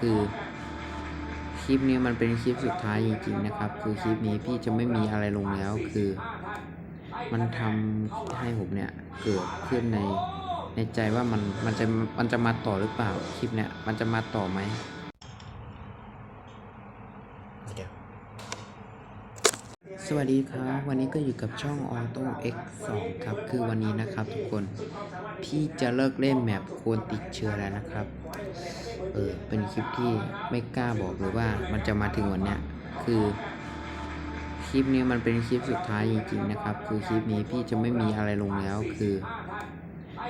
คือ คลิปนี้มันเป็นคลิปสุดท้ายจริงๆนะครับ คือคลิปนี้พี่จะไม่มีอะไรลงแล้วคือ มันทำให้ผมเนี่ยเกิดขึ้นในในใจว่ามันมันจะมันจะมาต่อหรือเปล่าคลิปเนี่ยมันจะมาต่อไหมเดี๋ยว สวัสดีครับ วันนี้ก็อยู่กับช่อง Auto X2 ครับ คือวันนี้นะครับทุกคน พี่จะเลิกเล่นแมปโคนติดเชื้อแล้วนะครับ เออ เป็นคลิปที่ไม่กล้าบอกเลยว่ามันจะมาถึงวันเนี้ย คือ คลิปนี้มันเป็นคลิปสุดท้ายจริงๆนะครับ คือคลิปนี้พี่จะไม่มีอะไรลงแล้ว คือ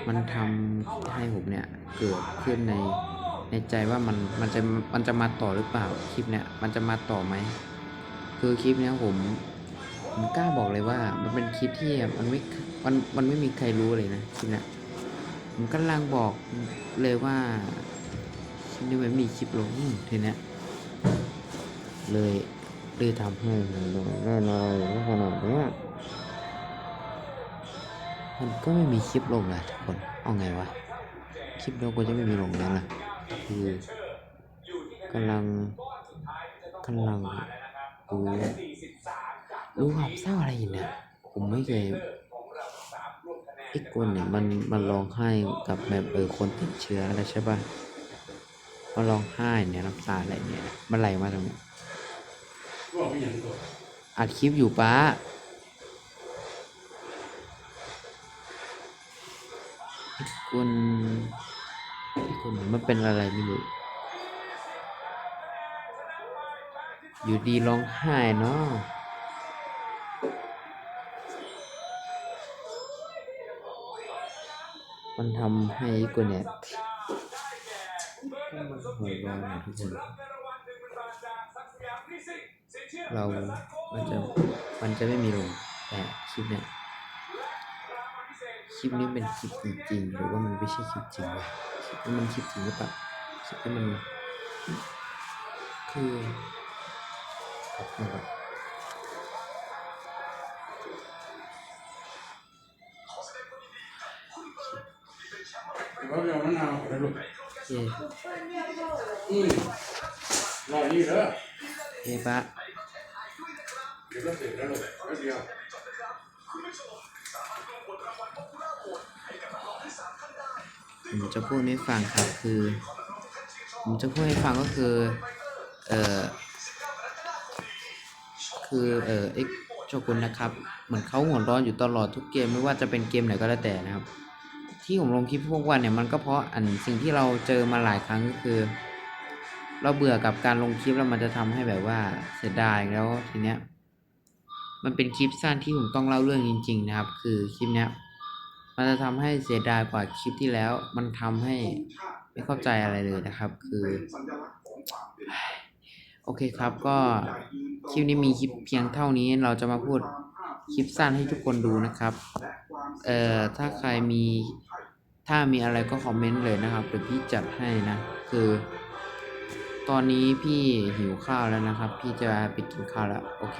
มันทำให้ผมเนี่ยเกิดขึ้นในในใจว่ามันมันจะมันจะมาต่อหรือเปล่าคลิปเนี่ยมันจะมาต่อไหมคือคลิปเนี้ยผม ผมกล้าบอกเลยว่า มันเป็นคลิปที่มันไม่มันมันไม่มีใครรู้เลยนะคลิปนี้ผมกำลังบอกเลยว่าคลิปนี้มันไม่มีคลิปลงทีนี้เลยเลยทำให้แน่นอนขนาดเนี้ยมันก็ไม่มีคลิปลงเลยทุกคนเอาไงวะคลิปเราก็จะไม่มีลงแล้วล่ะคือกำลังกำลังดู รู้ความเศร้าอะไรอยู่เนี่ยผมไม่เคยไอ้คนเนี่ยมันมันร้องไห้กับแบบเออคนติดเชื้ออะไรใช่ป่ะมันร้องไห้เนี่ยน้ำตาอะไรเนี่ยมันไหลมาตรงนี้อัดคลิปอยู่ป้าไอ้คนไอ้คนมันเป็นอะไรไม่รู้อยู่ดีร้องไห้เนาะ มันทำให้ไอ้คนเนี่ยมันหัวร้อนนะทุกคนเรามันจะมันจะไม่มีลงแต่คลิปเนี้ยคลิปนี้เป็นคลิปจริงๆหรือว่ามันไม่ใช่คลิปจริงวะคลิปนี้มันคลิปจริงหรือเปล่าคลิปนี้มันคือขอบคุณครับ แต่ว่าเดี๋ยวมะนาวแล้วลูกโอเคอืมรอนี่เด้อโอเคปะเดี๋ยวก็เสร็จแล้วลูกแป๊บเดียวผมจะพูดให้ฟังครับคือ ผมจะพูดให้ฟังก็คือ เอ่อ คือ เอ่อเอ็กโชกุนนะครับ เหมือนเขาหัวร้อนอยู่ตลอดทุกเกมไม่ว่าจะเป็นเกมไหนก็แล้วแต่นะครับ ที่ผมลงคลิปพวกวันเนี่ยมันก็เพราะอันสิ่งที่เราเจอมาหลายครั้งก็คือ เราเบื่อกับการลงคลิปแล้วมันจะทำให้แบบว่าเสียดายแล้วทีเนี้ยมันเป็นคลิปสั้นที่ผมต้องเล่าเรื่องจริง ๆ นะครับ คือคลิปเนี้ยมันจะทำให้เสียดายกว่าคลิปที่แล้ว มันทำให้ไม่เข้าใจอะไรเลยนะครับ คือ โอเคครับก็คลิปนี้มีคลิปเพียงเท่านี้เราจะมาพูดคลิปสั้นให้ทุกคนดูนะครับ เอ่อ ถ้าใครมี ถ้ามีอะไรก็คอมเมนต์เลยนะครับเดี๋ยวพี่จัดให้นะ คือ ตอนนี้พี่หิวข้าวแล้วนะครับ พี่จะไปกินข้าวแล้วโอเค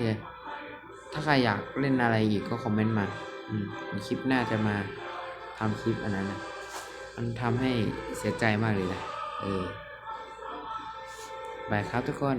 ถ้าใครอยากเล่นอะไรอีกก็คอมเมนต์มาอืมคลิปหน้าจะมาทำคลิปอันนั้นนะมันทำให้เสียใจมากเลยนะเออบายครับทุกคน